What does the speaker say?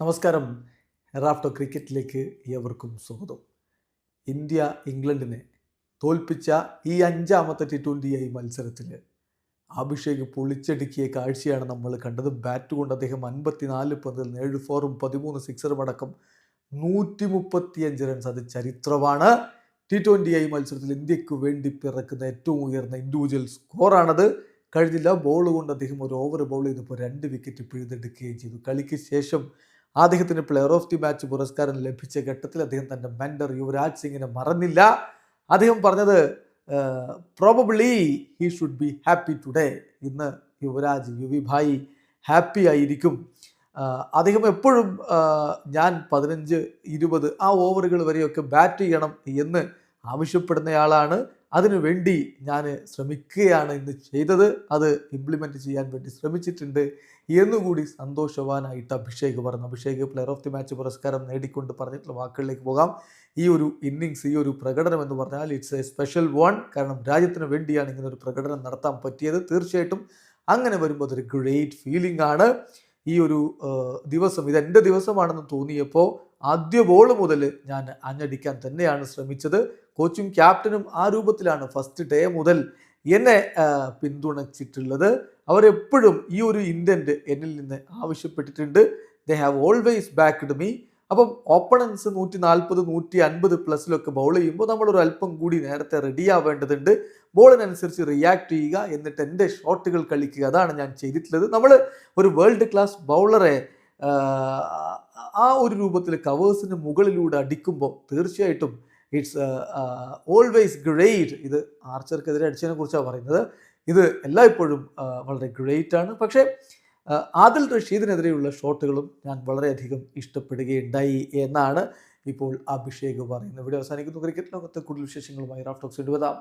നമസ്കാരം. റാഫ്റ്റോ ക്രിക്കറ്റിലേക്ക് ഏവർക്കും സ്വാഗതം. ഇന്ത്യ ഇംഗ്ലണ്ടിനെ തോൽപ്പിച്ച ഈ അഞ്ചാമത്തെ ടി ട്വന്റി ഐ മത്സരത്തിൽ അഭിഷേക് പൊളിച്ചടുക്കിയ കാഴ്ചയാണ് നമ്മൾ കണ്ടത്. ബാറ്റ് കൊണ്ട് അദ്ദേഹം അൻപത്തിനാല് പന്തിൽ ഏഴ് ഫോറും പതിമൂന്ന് സിക്സറും അടക്കം നൂറ്റി മുപ്പത്തിയഞ്ച് റൺസ് അത് ചരിത്രമാണ്. ടി ട്വന്റി ഐ മത്സരത്തിൽ ഇന്ത്യയ്ക്ക് വേണ്ടി പിറക്കുന്ന ഏറ്റവും ഉയർന്ന ഇൻഡിവിജ്വൽ സ്കോറാണത് കഴിഞ്ഞില്ല ബോൾ കൊണ്ട് അദ്ദേഹം ഒരു ഓവർ ബോൾ ചെയ്തപ്പോൾ രണ്ട് വിക്കറ്റ് പിഴുതെടുക്കുകയും ചെയ്തു. കളിക്ക് ശേഷം അദ്ദേഹത്തിന് പ്ലെയർ ഓഫ് ദി മാച്ച് പുരസ്കാരം ലഭിച്ച ഘട്ടത്തിൽ അദ്ദേഹം തന്റെ മെൻഡർ യുവരാജ് സിംഗിനെ മറന്നില്ല. അദ്ദേഹം പറഞ്ഞത് probably he should be happy today ഇന്ന് യുവരാജ് യുവി ഭായി ഹാപ്പി ആയിരിക്കും. അദ്ദേഹം എപ്പോഴും ഞാൻ പതിനഞ്ച് ഇരുപത് ആ ഓവറുകൾ വരെയൊക്കെ ബാറ്റ് ചെയ്യണം എന്ന് ആവശ്യപ്പെടുന്നയാളാണ്. അതിനു വേണ്ടി ഞാൻ ശ്രമിക്കുകയാണ് ഇന്ന് ചെയ്തത്. അത് ഇംപ്ലിമെന്റ് ചെയ്യാൻ വേണ്ടി ശ്രമിച്ചിട്ടുണ്ട്. എന്നുകൂടി സന്തോഷവാനായിട്ട് അഭിഷേക് പറഞ്ഞു. Abhishek player of the match പുരസ്കാരം നേടിക്കൊണ്ട് പറഞ്ഞിട്ടുള്ള വാക്കുകളിലേക്ക് പോകാം. ഈ ഒരു ഇന്നിങ്സ് ഈ ഒരു പ്രകടനം എന്ന് പറഞ്ഞാൽ ഇറ്റ്സ് എ സ്പെഷ്യൽ വൺ കാരണം രാജ്യത്തിന് വേണ്ടിയാണ് ഇങ്ങനെ ഒരു പ്രകടനം നടത്താൻ പറ്റിയത്. തീർച്ചയായിട്ടും അങ്ങനെ വരുമ്പോൾ അതൊരു ഗ്രേറ്റ് ഫീലിംഗ് ആണ്. ഈ ഒരു ദിവസം ഇതെന്റെ ദിവസമാണെന്ന് തോന്നിയപ്പോൾ ആദ്യ ബോൾ മുതൽ ഞാൻ അഞ്ഞടിക്കാൻ തന്നെയാണ് ശ്രമിച്ചത്. കോച്ചും ക്യാപ്റ്റനും ആ രൂപത്തിലാണ് ഫസ്റ്റ് ഡേ മുതൽ എന്നെ പിന്തുണച്ചിട്ടുള്ളത്. അവരെപ്പോഴും ഈ ഒരു ഇന്റന്റ് എന്നിൽ നിന്ന് ആവശ്യപ്പെട്ടിട്ടുണ്ട്. They have always backed me അപ്പം ഓപ്പണൻസ് നൂറ്റി നാൽപ്പത് നൂറ്റി അൻപത് പ്ലസ്സിലൊക്കെ ബൗൾ ചെയ്യുമ്പോൾ നമ്മളൊരു അല്പം കൂടി നേരത്തെ റെഡി ആവേണ്ടതുണ്ട്. ബോളിനനുസരിച്ച് റിയാക്ട് ചെയ്യുക എന്നിട്ട് എന്റെ ഷോട്ടുകൾ കളിക്കുക. അതാണ് ഞാൻ ചെയ്തിട്ടുള്ളത്. നമ്മൾ ഒരു വേൾഡ് ക്ലാസ് ബൗളറെ ആ ഒരു രൂപത്തിൽ കവേഴ്സിന് മുകളിലൂടെ അടിക്കുമ്പോൾ തീർച്ചയായിട്ടും ഇറ്റ്സ് ഓൾവേസ് ഗ്രേറ്റ് ഇത് ആർച്ചർക്കെതിരെ അടിച്ചതിനെ കുറിച്ചാണ് പറയുന്നത്. ഇത് എല്ലായ്പ്പോഴും ആ, വളരെ ഗ്രേറ്റ് ആണ്. പക്ഷേ ആദിൽ റഷീദിനെതിരെയുള്ള ഷോട്ടുകളും ഞാൻ വളരെയധികം ഇഷ്ടപ്പെടുകയുണ്ടായി എന്നാണ് ഇപ്പോൾ അഭിഷേക് പറയുന്നത്. ഇവിടെ അവസാനിക്കുന്നു. ക്രിക്കറ്റ് ലോകത്തെ കൂടുതൽ വിശേഷങ്ങളുമായി റാഫ്റ്റോക്സ് ഇടുവതാം